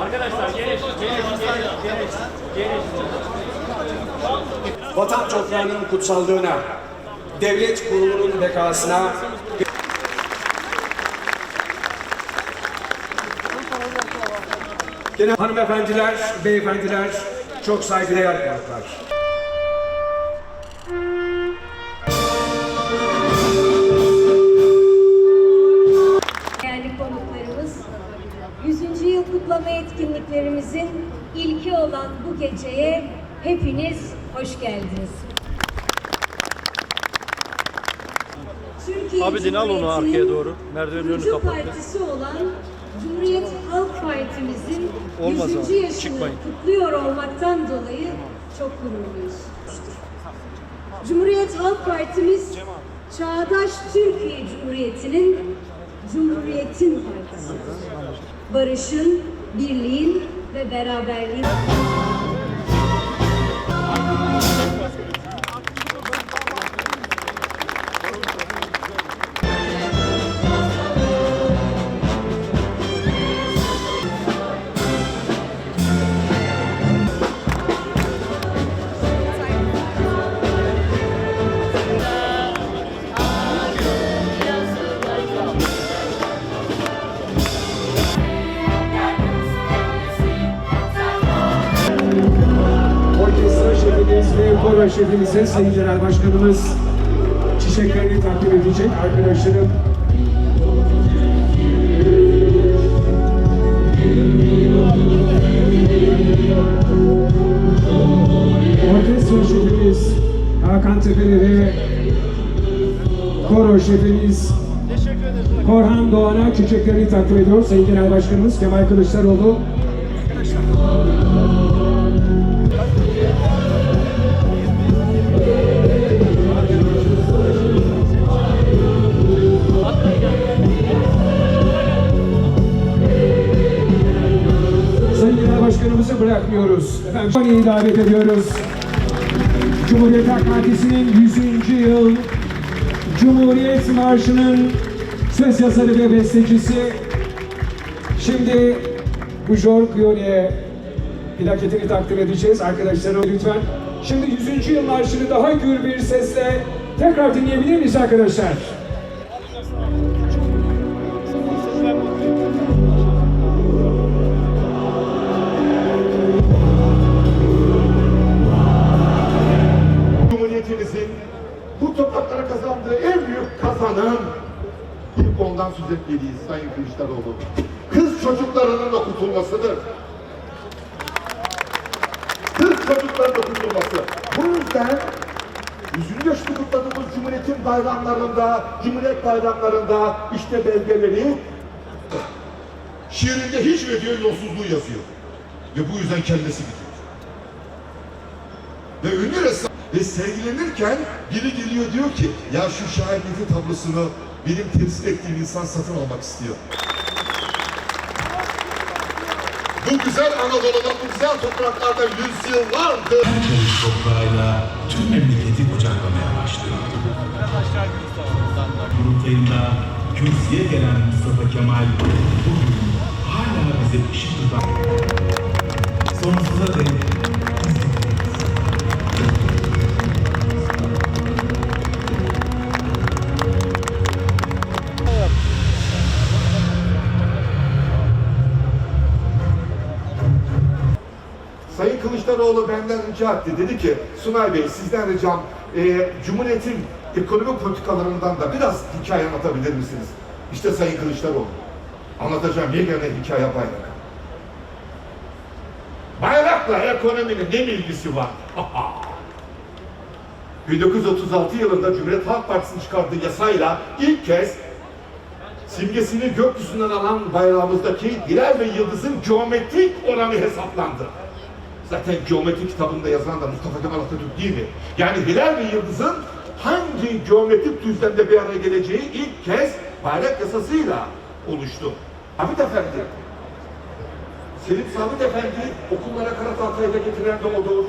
Arkadaşlar geniş. Vatan toprağının kutsallığına, devlet kurulunun bekasına, hanımefendiler, beyefendiler, çok saygıdeğer konuklar. Olan bu geceye hepiniz hoş geldiniz. Türkiye Abi din al onu arkaya doğru. Merdivenin önünü kapat. partisi olan Cumhuriyet Halk Partimizin Olmaz 100. abi, yaşını çıkmayın. kutluyor olmaktan dolayı çok gururluyuz. Cumhuriyet Halk Partimiz Çağdaş Türkiye Cumhuriyeti'nin Cumhuriyetin partisi. Barışın, birliğin ve beraberliğin koro şefimize Sayın Genel Başkanımız çiçeklerini takdim edecek arkadaşlarım. Orkestra şefimiz Hakan Tepeli ve koro şefimiz Korhan Doğan'a çiçeklerini takdim ediyor. Sayın Genel Başkanımız Kemal Kılıçdaroğlu Sayın Bırakmıyoruz. Efendim Konya'yı davet ediyoruz. Cumhuriyet Halk Partisi'nin 100. yıl Cumhuriyet Marşı'nın söz yazarı ve bestecisi. Şimdi bu Jorg Yoni'ye plaketini takdim edeceğiz arkadaşlar lütfen. Şimdi 100. yıl marşını daha gür bir sesle tekrar dinleyebilir miyiz arkadaşlar? Topraklara kazandığı en büyük kazanım ilk ondan söz etmeliyiz Sayın Kılıçdaroğlu. Kız çocuklarının okutulmasıdır. Kız çocukların okutulması. Bu yüzden 100. yaşını kutladığımız Cumhuriyet'in bayramlarında, Cumhuriyet bayramlarında işte belgeleri şiirinde hiç ve diyor yolsuzluğu yazıyor. Ve bu yüzden kendisi gidiyor. Ve ünlü ressam ve sergilenirken biri geliyor diyor ki ya şu şairiyeti tablosunu benim temsil ettiğim insan satın almak istiyor. Bu güzel Anadolu'da, bu güzel topraklarda yüzyıllardır Herkes toprağıyla tüm memleketi kucaklamaya başlıyor. Kurultayında kürsüye gelen Mustafa Kemal bugün hala bize ışık tutan sonsuza dek Kılıçdaroğlu benden rica etti. Dedi ki Sunay Bey sizden ricam e, Cumhuriyet'in ekonomik politikalarından da biraz hikaye anlatabilir misiniz? İşte Sayın Kılıçdaroğlu. Anlatacağım yegane hikaye bayrak. Bayrakla ekonominin ne ilgisi var? 1936 yılında Cumhuriyet Halk Partisi'nin çıkardığı yasayla ilk kez simgesini gökyüzünden alan bayrağımızdaki hilal ve yıldızın geometrik oranı hesaplandı. Zaten geometri kitabında yazan da Mustafa Kemal Atatürk değil mi? Yani hilal ve yıldızın hangi geometrik düzlemde bir araya geleceği ilk kez bayrak yasasıyla oluştu. Hamit Efendi, Selim Sabit Efendi okullara kara tahtayı da getiren de odur.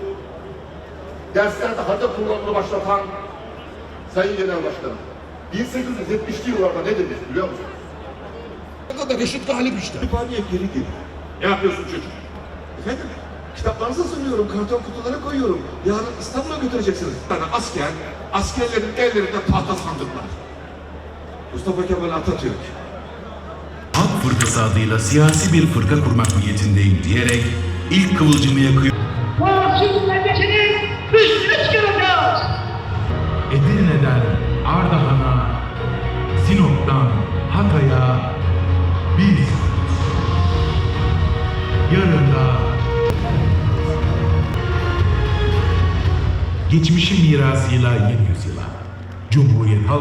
Derslerde harita kullanımını başlatan Sayın Genel Başkanım. 1870'li yıllarda ne demiş biliyor musunuz? Ya da Reşit Galip işte. İfadeye geri geliyor. Ne yapıyorsun çocuk? Efendim, kitaplarınızı sunuyorum, karton kutulara koyuyorum. Yarın İstanbul'a götüreceksiniz. Tane asker, askerlerin ellerinde tahta sandıklar. Mustafa Kemal Atatürk. Halk Fırkası adıyla siyasi bir fırka kurmak niyetindeyim diyerek ilk kıvılcımı yakıyor. Edirne'den Ardahan'a, Sinop'tan Hatay'a biz yarın da geçmişin mirasıyla yeni yüzyıla. Cumhuriyet Halk